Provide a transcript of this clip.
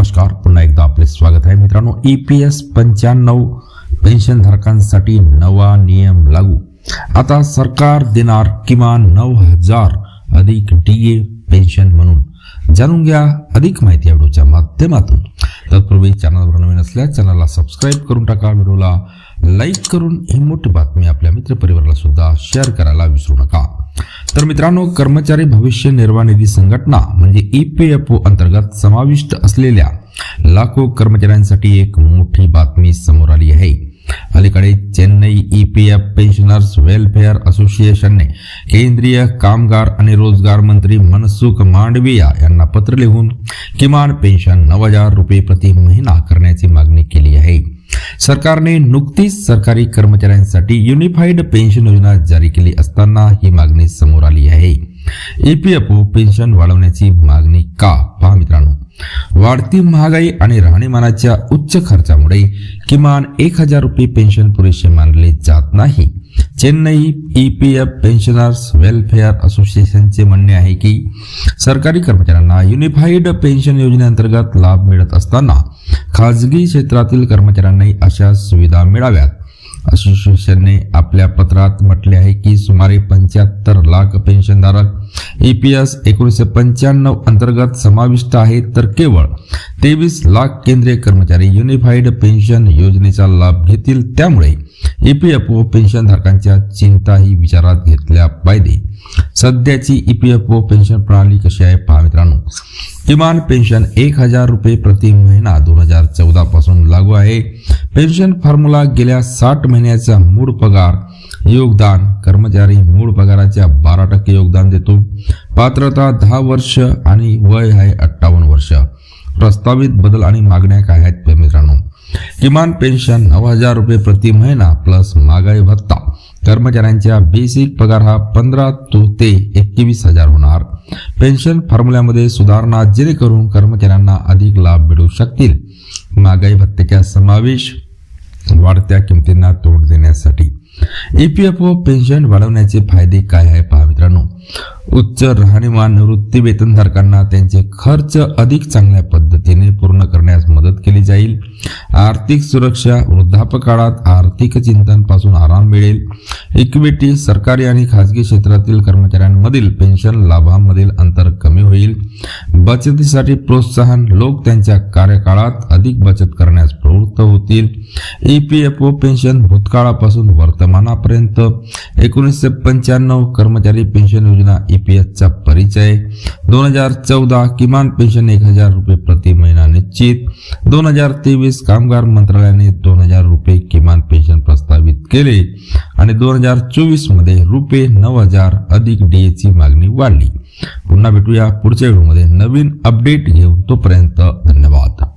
नमस्कार. पुन्हा एकदा आपले स्वागत आहे मित्रांनो. ई पी एस पंच्याण्णव पेन्शनधारकांसाठी नवा नियम लागू. आता सरकार देणार किमान नऊ हजार अधिक डी ए पेन्शन म्हणून. जाणून घ्या अधिक माहिती या व्हिडिओच्या माध्यमातून. तत्पूर्वी चॅनलवर नवीन असल्यास चॅनलला सबस्क्राईब करून टाका. व्हिडिओला लाईक करून ही मोठी बातमी आपल्या मित्रपरिवाराला सुद्धा शेअर करायला विसरू नका. तर मित्रांनो कर्मचारी भविष्य निर्वाह निधी संघटना म्हणजे ई पी एफ ओ अंतर्गत समाविष्ट असलेल्या लाखो कर्मचाऱ्यांसाठी एक मोठी बातमी समोर आली आहे. अलीकडे Chennai E P F pensioners welfare असोसिएशनने केंद्रीय कामगार आणि रोजगार मंत्री मनसुख मांडविया यांना पत्र लिहून किमान पेन्शन नऊ हजार रुपये प्रति महिना करण्याची मागणी केली आहे. सरकारने नुकतीच सरकारी कर्मचाऱ्यांसाठी युनिफाईड पेन्शन योजना जारी केली असताना ही मागणी समोर आली आहे. ईपीएफओ पेन्शन वाढवण्याची मागणी का? पहा मित्रांनो. वाढती महागाई आणि राहणीमानाच्या उच्च खर्चामुळे किमान एक हजार रुपये पेन्शन पुरेसे मानले जात नाही. Chennai E P F pensioners welfare असोसिएशनचे म्हणणे आहे की सरकारी कर्मचाऱ्यांना युनिफाईड पेन्शन योजनेअंतर्गत लाभ मिळत असताना खाजगी क्षेत्रातील कर्मचाऱ्यांनाही अशा सुविधा मिळाव्यात. असोसिएशनने आपल्या पत्रात म्हटले आहे की सुमारे पंच्याहत्तर लाख पेन्शनधारक ई पी एस एकोणीसशे पंच्याण्णव अंतर्गत समाविष्ट आहेत. तर केवळ तेवीस लाख केंद्रीय कर्मचारी युनिफाईड पेन्शन योजनेचा लाभ घेतील. त्यामुळे ई पी एफ ओ पेन्शनधारकांच्या चिंताही विचारात घेतल्या पाहिजे. सध्याची E P F O pension प्रणाली कशी आहे पहा मित्रांनो. किमान पेन्शन एक हजार रुपये प्रति महिना दोन हजार चौदा पासून लागू आहे. पेन्शन फॉर्म्युला गेल्या साठ महिन्याचा मूळ पगार योगदान कर्मचारी मूळ पगाराच्या बारा टक्के योगदान देतो. पात्रता दहा वर्ष आणि वय आहे अठ्ठावन्न वर्ष. प्रस्तावित बदल आणि मागण्या काय आहेत मित्रांनो? किमान पेन्शन नऊ हजार रुपये प्रति महिना प्लस महागाई भत्ता. कर्मचाऱ्यांच्या बेसिक पगार हा पंधरा तो ते एकवीस हजार होणार. पेन्शन फॉर्म्युल्यामध्ये सुधारणा जेणेकरून कर्मचाऱ्यांना अधिक लाभ मिळू शकतील. महागाई भत्त्याचा समावेश वाढत्या किमतींना तोंड देण्यासाठी E P F O pension वाढवण्याचे फायदे काय आहे पहा मित्रांनो. उच्च राहणीमान निवृत्ती वेतनधारकांना त्यांचे खर्च अधिक चांगल्या पद्धतीने पूर्ण करण्यास मदत केली जाईल. आर्थिक सुरक्षा वृद्धापकाळात आर्थिक चिंतनपासून आराम मिळेल. इक्विटी सरकारी आणि खाजगी क्षेत्रातील कर्मचाऱ्यांमधील पेन्शन लाभांमधील अंतर कमी होईल. बचतीसाठी प्रोत्साहन लोक त्यांच्या कार्यकाळात अधिक बचत करण्यास मुक्त होतील. E P F O pension भूतकाळापासून वर्तमानापर्यंत. एकोणीसशे पंच्याण्णव कर्मचारी पेन्शन योजना ई पी एफचा परिचय. दोन हजार चौदा किमान पेन्शन एक हजार रुपये प्रति महिना निश्चित. दोन हजार तेवीस कामगार मंत्रालयाने दोन हजार रुपये किमान पेन्शन प्रस्तावित केले. आणि दोन हजार चोवीसमध्ये रुपये नऊ हजार अधिक डी मागणी वाढली. पुन्हा भेटूया पुढच्या व्हिडिओमध्ये. नवीन अपडेट घेऊन तोपर्यंत धन्यवाद.